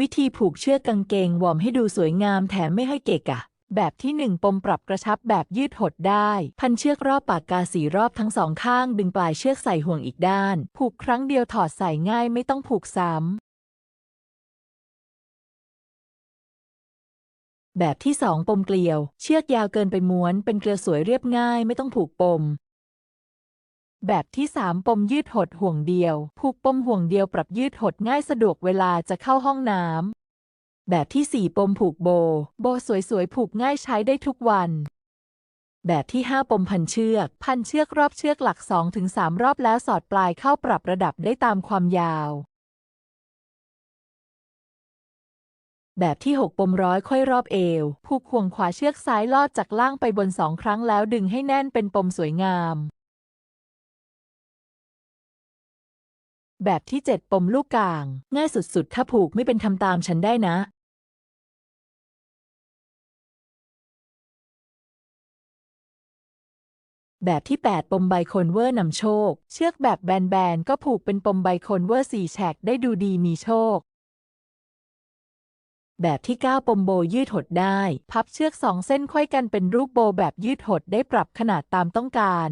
วิธีผูกเชือกกางเกงวอร์มให้ดูสวยงามแถมไม่ให้เกะกะ แบบที่ 1 ปมปรับกระชับแบบยืดหดได้ พันเชือกรอบปากกาสีรอบทั้งสองข้าง ดึงปลายเชือกใส่ห่วงอีกด้าน ผูกครั้งเดียวถอดใส่ง่ายไม่ต้องผูกซ้ำแบบที่ 2 ปมเกลียว เชือกยาวเกินไปม้วนเป็นเกลียวสวยเรียบง่ายไม่ต้องผูกปม แบบที่ 3 ปมยืดหดห่วงเดียว ผูกปมห่วงเดียวปรับยืดหดง่ายสะดวกเวลาจะเข้าห้องน้ำ แบบที่ 4 ปมผูกโบ โบสวยๆ ผูกง่ายใช้ได้ทุกวัน แบบที่ 5 ปมพันเชือก พันเชือกรอบเชือกหลัก 2-3 รอบแล้วสอดปลายเข้าปรับระดับได้ตามความยาว แบบที่ 6 ปมร้อยค่อยรอบเอว ผูกห่วงขวาเชือกซ้ายลอดจากล่างไปบนสองครั้งแล้วดึงให้แน่นเป็นปมสวยงาม แบบที่ 7 ปมลูกกลาง ง่ายสุดๆ ถ้าผูกไม่เป็นทำตามฉันได้นะ แบบที่ 8 ปมไบโคนเวอร์นำโชค เชือกแบบแบนๆ ก็ผูกเป็นปมไบโคนเวอร์สี่แฉกได้ดูดีมีโชค แบบที่ 9 ปมโบยืดหดได้ พับเชือกสองเส้นไขว้กันเป็นรูปโบแบบยืดหดได้ปรับขนาดตามต้องการ